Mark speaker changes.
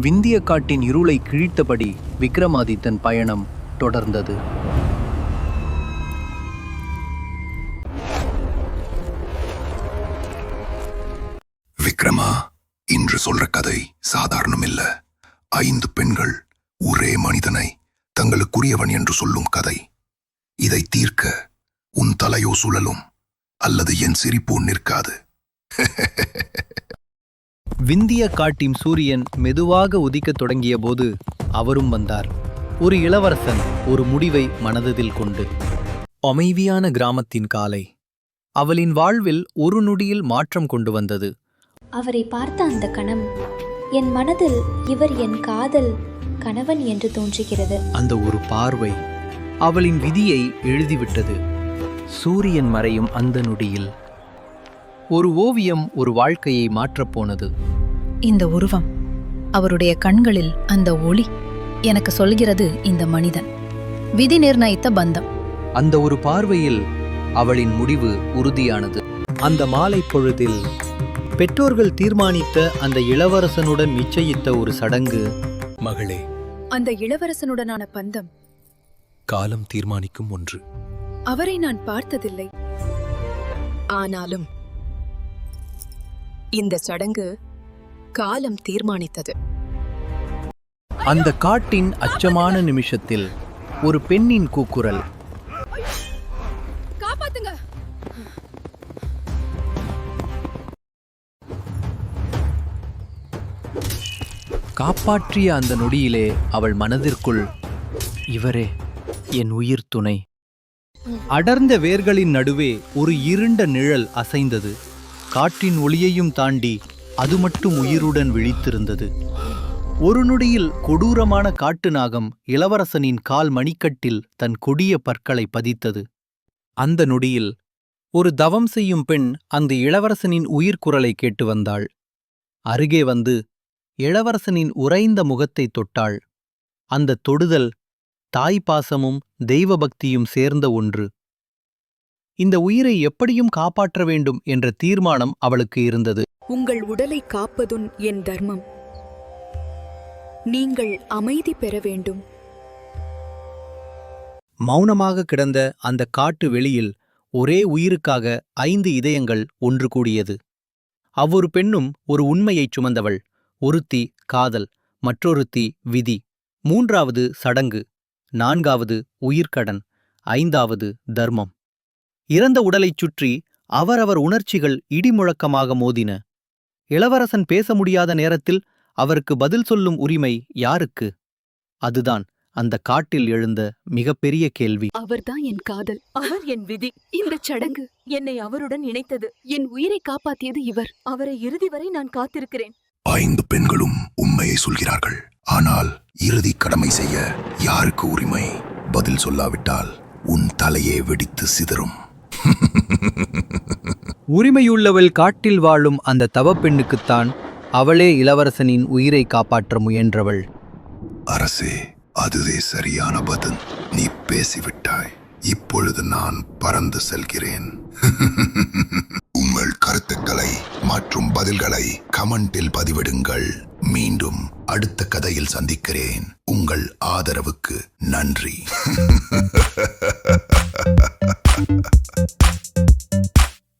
Speaker 1: விந்திய காட்டின் இருளை கிழித்தபடி விக்ரமாதித்தன் பயணம் தொடர்ந்தது.
Speaker 2: விக்ரமா இன்று சொல்ற கதை சாதாரணம் இல்ல ஐந்து பெண்கள் ஒரே மனிதனை தங்களுக்குரியவன் என்று சொல்லும் கதை. இதை தீர்க்க உன் தலையோ சுழலும் அல்லது என் சிரிப்போ நிற்காது.
Speaker 1: விந்திய காட்டின் சூரியன் மெதுவாக உதிக்கத் தொடங்கிய போது அவரும் வந்தார். ஒரு இளவரசன் ஒரு முடிவை மனதில் கொண்டு. அமைதியான கிராமத்தின் காலை. அவளின் வாழ்வில் ஒரு நொடியில் மாற்றம் கொண்டு வந்தது.
Speaker 3: அவரை பார்த்த அந்த கணம் என் மனதில் இவர் என் காதல் கணவன் என்று தோன்றுகிறது.
Speaker 1: அந்த ஒரு பார்வை அவளின் விதியை எழுதிவிட்டது. சூரியன் மறையும் அந்த நொடியில் ஒரு ஓவியம் ஒரு வாழ்க்கையை மாற்றப் போனது.
Speaker 4: இந்த உருவம் அவருடைய கண்களில் அந்த ஒளி எனக்கு சொல்கிறது இந்த மனிதன். விதி நிர்ணயித்த பந்தம்.
Speaker 1: அந்த ஒரு பார்வையில் அவளின் முடிவு உறுதியானது. அந்த மாலை பொழுதில் பெற்றோர்கள் தீர்மானித்த அந்த இளவரசனுடன் நிச்சயித்த ஒரு சடங்கு.
Speaker 5: மகளே
Speaker 4: அந்த இளவரசனுடனான பந்தம்.
Speaker 5: காலம் தீர்மானிக்கும் ஒன்று.
Speaker 4: அவரை நான் பார்த்ததில்லை.
Speaker 6: ஆனாலும் இந்த சடங்கு காலம் தீர்மானித்தது.
Speaker 1: அந்த காட்டின் அச்சமான நிமிஷத்தில் ஒரு பெண்ணின் கூக்குரல்.
Speaker 4: காப்பாத்துங்க.
Speaker 1: காப்பாற்றிய அந்த நொடியிலே அவள் மனதிற்குள் இவரே என் உயிர் துணை. அடர்ந்த வேர்களின் நடுவே ஒரு இருண்ட நிழல் அசைந்தது. காற்றின் ஒளியையும் தாண்டி அது மட்டும் உயிருடன் விழித்திருந்தது. ஒரு நொடியில் கொடூரமான காட்டு நாகம் இளவரசனின் கால் மணிக்கட்டில் தன் கொடிய பற்களை பதித்தது. அந்த நொடியில் ஒரு தவம் செய்யும் பெண் அந்த இளவரசனின் உயிர்க்குரலை கேட்டு வந்தாள். அருகே வந்து இளவரசனின் உறைந்த முகத்தை தொட்டாள். அந்த தொடுதல் தாய் பாசமும் தெய்வ பக்தியும் சேர்ந்த ஒன்று. இந்த உயிரை எப்படியும் காப்பாற்ற வேண்டும் என்ற தீர்மானம் அவளுக்கு இருந்தது.
Speaker 7: உங்கள் உடலை காப்பதுன் என் தர்மம். நீங்கள் அமைதி பெற வேண்டும்.
Speaker 1: மௌனமாக கிடந்த அந்த காட்டு வெளியில் ஒரே உயிருக்காக ஐந்து இதயங்கள் ஒன்று கூடியது. அவ்வொரு பெண்ணும் ஒரு உண்மையைச் சுமந்தவள் ஒருத்தி காதல் மற்றொருத்தி விதி. மூன்றாவது சடங்கு நான்காவது உயிர்க்கடன் ஐந்தாவது தர்மம். இறந்த உடலைச் சுற்றி அவரவர் உணர்ச்சிகள் இடிமுழக்கமாக மோதின. இளவரசன் பேச முடியாத நேரத்தில் அவருக்கு பதில் சொல்லும் உரிமை யாருக்கு? அதுதான் அந்த காட்டில் எழுந்த மிகப்பெரிய கேள்வி.
Speaker 7: அவர்தான் என் காதல் அவர் என் விதி. இந்த சடங்கு என்னை அவருடன் இணைத்தது. என் உயிரை காப்பாத்தியது இவர். அவரை இறுதி வரை நான் காத்திருக்கிறேன்.
Speaker 2: ஐந்து பெண்களும் உண்மையை சொல்கிறார்கள். ஆனால் இறுதி கடமை செய்ய யாருக்கு உரிமை? பதில் சொல்லாவிட்டால் உன் தலையே வெடித்து சிதறும்.
Speaker 1: உரிமையுள்ளவள் காட்டில் வாழும் அந்த தவப்பெண்ணுக்குத்தான் அவளே இளவரசனின் உயிரை காப்பாற்ற முயன்றவள்.
Speaker 2: அரசே அதுவே சரியான பதில். நீ பேசிவிட்டாய். இப்பொழுது நான் பறந்து செல்கிறேன். உங்கள் கருத்துக்களை மற்றும் பதில்களை கமெண்டில் பதிவிடுங்கள். மீண்டும் அடுத்த கதையில் சந்திக்கிறேன். உங்கள் ஆதரவுக்கு நன்றி.